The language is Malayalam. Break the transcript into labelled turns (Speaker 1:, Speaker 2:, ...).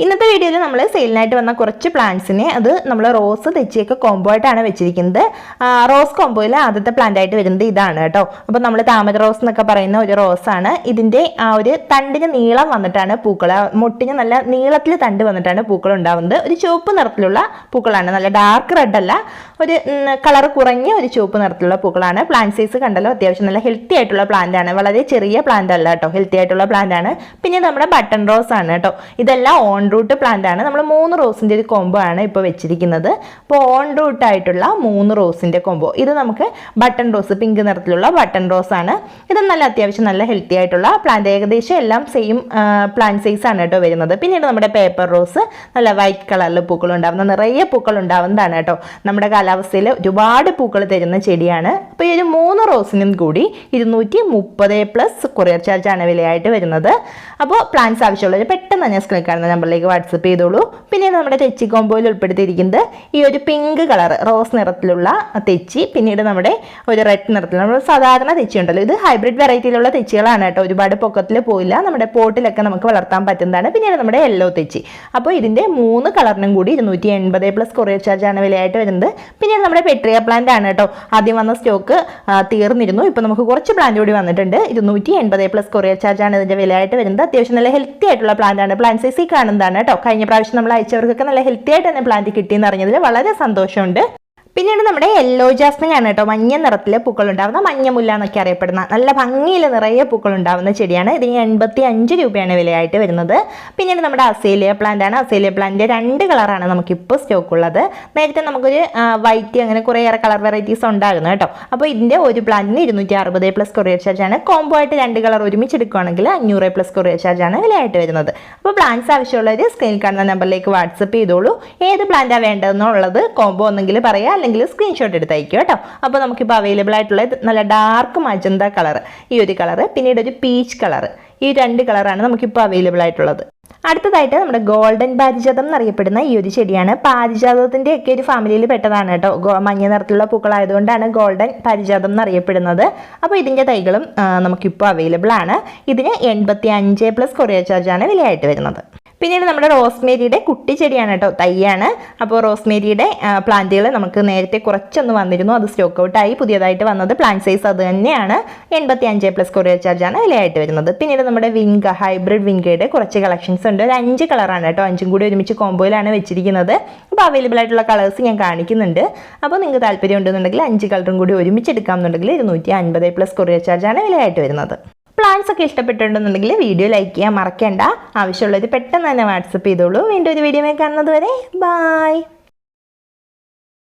Speaker 1: ഇന്നത്തെ വീഡിയോയിൽ നമ്മൾ സെയിലിനായിട്ട് വന്ന കുറച്ച് പ്ലാന്റ്സിനെ അത് നമ്മൾ റോസ് തെച്ചിയൊക്കെ കോംബോ ആയിട്ടാണ് വെച്ചിരിക്കുന്നത്. റോസ് കോംബോയിൽ ആദ്യത്തെ പ്ലാന്റ് ആയിട്ട് വരുന്നത് ഇതാണ് കേട്ടോ. അപ്പോൾ നമ്മൾ താമര റോസ് എന്നൊക്കെ പറയുന്ന ഒരു റോസാണ് ഇതിന്റെ ആ ഒരു തണ്ടിന് നീളം വന്നിട്ടാണ് പൂക്കൾ മുട്ടിന് നല്ല നീളത്തിൽ തണ്ട് വന്നിട്ടാണ് പൂക്കൾ ഉണ്ടാവുന്നത്. ഒരു ചുവപ്പ് നിറത്തിലുള്ള പൂക്കളാണ്. നല്ല ഡാർക്ക് റെഡ് അല്ല ഒരു കളർ കുറഞ്ഞ ഒരു ചുവപ്പ് നിറത്തിലുള്ള പൂക്കളാണ്. പ്ലാന്റ് സൈസ് കണ്ടല്ലോ അത്യാവശ്യം നല്ല ഹെൽത്തി ആയിട്ടുള്ള പ്ലാന്റ് ആണ്. വളരെ ചെറിയ പ്ലാന്റ് അല്ല കേട്ടോ ഹെൽത്തി ആയിട്ടുള്ള പ്ലാന്റ് ആണ്. പിന്നെ നമ്മുടെ ബട്ടൺ റോസ് ആണ് കേട്ടോ. ഇതെല്ലാം ഓൺ റൂട്ട് പ്ലാന്റ് ആണ്. നമ്മൾ മൂന്ന് റോസിന്റെ ഒരു കോംബോ ആണ് ഇപ്പോൾ വെച്ചിരിക്കുന്നത്. അപ്പോൾ ഓൺ റൂട്ട് ആയിട്ടുള്ള മൂന്ന് റോസിന്റെ കോംബോ ഇത് നമുക്ക് ബട്ടൺ റോസ് പിങ്ക് നിറത്തിലുള്ള ബട്ടൺ റോസ് ആണ്. ഇത് നല്ല അത്യാവശ്യം നല്ല ഹെൽത്തി ആയിട്ടുള്ള പ്ലാന്റ് ഏകദേശം എല്ലാം സെയിം പ്ലാന്റ് സൈസ് ആണ് കേട്ടോ വരുന്നത്. പിന്നീട് നമ്മുടെ പേപ്പർ റോസ് നല്ല വൈറ്റ് കളറിൽ പൂക്കൾ ഉണ്ടാവുന്ന നിറയെ പൂക്കൾ ഉണ്ടാവുന്നതാണ് കേട്ടോ. നമ്മുടെ കാലാവസ്ഥയിൽ ഒരുപാട് പൂക്കൾ തരുന്ന ചെടിയാണ്. അപ്പോൾ ഈ ഒരു മൂന്ന് റോസിനും കൂടി ഇരുന്നൂറ്റി മുപ്പത് പ്ലസ് കൊറിയർ ആണ് വിലയായിട്ട് വരുന്നത്. അപ്പോൾ പ്ലാന്റ്സ് ആവശ്യമുള്ളവർ പെട്ടെന്ന് തന്നെ സ്ക്രീൻ കാണുന്ന നമ്പറിലേക്ക് വാട്സപ്പ് ചെയ്തോളൂ. പിന്നെ നമ്മുടെ തെച്ചി കോമ്പോയിൽ ഉൾപ്പെടുത്തിയിരിക്കുന്നത് ഈ ഒരു പിങ്ക് കളർ റോസ് നിറത്തിലുള്ള തെച്ചി പിന്നീട് നമ്മുടെ ഒരു റെഡ് നിറത്തിലുള്ള നമ്മൾ സാധാരണ തെച്ചി ഉണ്ടല്ലോ. ഇത് ഹൈബ്രിഡ് വെറൈറ്റിയിലുള്ള തെച്ചികളാണ് കേട്ടോ. ഒരുപാട് പൊക്കത്തിൽ പോയില്ല. നമ്മുടെ പോട്ടിലൊക്കെ നമുക്ക് വളർത്താൻ പറ്റുന്നതാണ്. പിന്നീട് നമ്മുടെ യെല്ലോ തെച്ചി. അപ്പോൾ ഇതിന്റെ മൂന്ന് കളറിനും കൂടി ഇരുന്നൂറ്റി എൺപത് പ്ലസ് കൊറിയർ ചാർജാണ് വിലയായിട്ട് വരുന്നത്. പിന്നീട് നമ്മുടെ പെട്രിയ പ്ലാന്റ് ആണ് കേട്ടോ. ആദ്യം വന്ന സ്റ്റോക്ക് തീർന്നിരുന്നു. ഇപ്പോൾ നമുക്ക് കുറച്ച് പ്ലാന്റ് കൂടി വന്നിട്ടുണ്ട്. ഇരുന്നൂറ്റി എൺപത് പ്ലസ് കൊറിയർ ചാർജാണ് ഇതിന്റെ വിലയായിട്ട് വരുന്നത്. അത്യാവശ്യം നല്ല ഹെൽത്തി ആയിട്ടുള്ള പ്ലാന്റ് ആണ്. പ്ലാന്റ് സൈസിൽ കാണുന്നതാണ് കേട്ടോ. കഴിഞ്ഞ പ്രാവശ്യം നമ്മൾ അയച്ചവർക്കൊക്കെ നല്ല ഹെൽത്തി ആയിട്ട് തന്നെ പ്ലാന്റ് കിട്ടിയെന്ന് അറിഞ്ഞതിൽ വളരെ സന്തോഷമുണ്ട്. പിന്നീട് നമ്മുടെ യെല്ലോ ജാസ്മിൻ ആണ് കേട്ടോ മഞ്ഞ നിറത്തിലെ പൂക്കൾ ഉണ്ടാവുന്ന മഞ്ഞമുല്ല എന്നൊക്കെ അറിയപ്പെടുന്ന നല്ല ഭംഗിയിൽ നിറയെ പൂക്കൾ ഉണ്ടാവുന്ന ചെടിയാണ്. ഇതിന് എൺപത്തി അഞ്ച് രൂപയാണ് വിലയായിട്ട് വരുന്നത്. പിന്നീട് നമ്മുടെ അസേലിയ പ്ലാന്റ് ആണ്. അസേലിയ പ്ലാന്റിന്റെ രണ്ട് കളറാണ് നമുക്കിപ്പോൾ സ്റ്റോക്ക് ഉള്ളത്. നേരത്തെ നമുക്കൊരു വൈറ്റ് അങ്ങനെ കുറേയേറെ കളർ വെറൈറ്റീസ് ഉണ്ടാകുന്നു കേട്ടോ. അപ്പോൾ ഇതിന്റെ ഒരു പ്ലാന്റിന് ഇരുന്നൂറ്റി അറുപത് പ്ലസ് കൊറിയർ ചാർജാണ് കോംബോ ആയിട്ട് രണ്ട് കളർ ഒരുമിച്ച് എടുക്കുകയാണെങ്കിൽ അഞ്ഞൂറ് പ്ലസ് കൊറിയർ ചാർജാണ് വിലയായിട്ട് വരുന്നത്. അപ്പോൾ പ്ലാന്റ്സ് ആവശ്യമുള്ളവർ സ്ക്രീനിൽ കാണുന്ന നമ്പറിലേക്ക് വാട്സപ്പ് ചെയ്തോളൂ. ഏത് പ്ലാന്റാണ് വേണ്ടതെന്നുള്ളത് കോംബോ ഒന്നെങ്കിൽ പറയാം അല്ലെങ്കിൽ സ്ക്രീൻഷോട്ട് എടുത്ത് അയക്കും കേട്ടോ. അപ്പോൾ നമുക്കിപ്പോൾ അവൈലബിൾ ആയിട്ടുള്ള നല്ല ഡാർക്ക് മജന്ത കളർ ഈ ഒരു കളർ പിന്നീട് ഒരു പീച്ച് കളർ ഈ രണ്ട് കളറാണ് നമുക്കിപ്പോൾ അവൈലബിൾ ആയിട്ടുള്ളത്. അടുത്തതായിട്ട് നമ്മുടെ ഗോൾഡൻ പാരിജാതം എന്നറിയപ്പെടുന്ന ഈ ഒരു ചെടിയാണ്. പാരിജാതത്തിന്റെ ഒക്കെ ഒരു ഫാമിലിയിൽ പെട്ടതാണ് കേട്ടോ. മഞ്ഞ നിറത്തിലുള്ള പൂക്കളായതുകൊണ്ടാണ് ഗോൾഡൻ പാരിജാതം എന്നറിയപ്പെടുന്നത്. അപ്പോൾ ഇതിന്റെ തൈകളും നമുക്കിപ്പോൾ അവൈലബിൾ ആണ്. ഇതിന് എൺപത്തി അഞ്ച് പ്ലസ് കൊറിയ ചാർജാണ് വിലയായിട്ട് വരുന്നത്. പിന്നീട് നമ്മുടെ റോസ്മേരിയുടെ കുട്ടി ചെടിയാണ് കേട്ടോ തൈയാണ്. അപ്പോൾ റോസ്മേരിയുടെ പ്ലാന്റുകൾ നമുക്ക് നേരത്തെ കുറച്ചൊന്ന് വന്നിരുന്നു. അത് സ്റ്റോക്ക് ഔട്ടായി പുതിയതായിട്ട് വന്നത് പ്ലാന്റ് സൈസ് അത് തന്നെയാണ്. എൺപത്തി അഞ്ച് പ്ലസ് കൊറിയർ ചാർജാണ് വിലയായിട്ട് വരുന്നത്. പിന്നീട് നമ്മുടെ വിങ്ക ഹൈബ്രിഡ് വിങ്കയുടെ കുറച്ച് കളക്ഷൻസ് ഉണ്ട്. ഒരു അഞ്ച് കളറാണ് കേട്ടോ. അഞ്ചും കൂടി ഒരുമിച്ച് കോമ്പോയിലാണ് വെച്ചിരിക്കുന്നത്. അപ്പോൾ അവൈലബിൾ ആയിട്ടുള്ള കളേഴ്സ് ഞാൻ കാണിക്കുന്നുണ്ട്. അപ്പോൾ നിങ്ങൾക്ക് താല്പര്യം ഉണ്ടെന്നുണ്ടെങ്കിൽ അഞ്ച് കളറും കൂടി ഒരുമിച്ച് എടുക്കാമെന്നുണ്ടെങ്കിൽ ഇരുന്നൂറ്റി അൻപത് പ്ലസ് കൊറിയർ ചാർജാണ് വിലയായിട്ട് വരുന്നത്. പ്ലാൻസ് ഒക്കെ ഇഷ്ടപ്പെട്ടിട്ടുണ്ടെന്നുണ്ടെങ്കിൽ വീഡിയോ ലൈക്ക് ചെയ്യാൻ മറക്കേണ്ട. ആവശ്യമുള്ളത് പെട്ടെന്ന് തന്നെ വാട്സപ്പ് ചെയ്തോളൂ. വീണ്ടും ഒരു വീഡിയോ കാണുന്നത് വരെ. ബായ്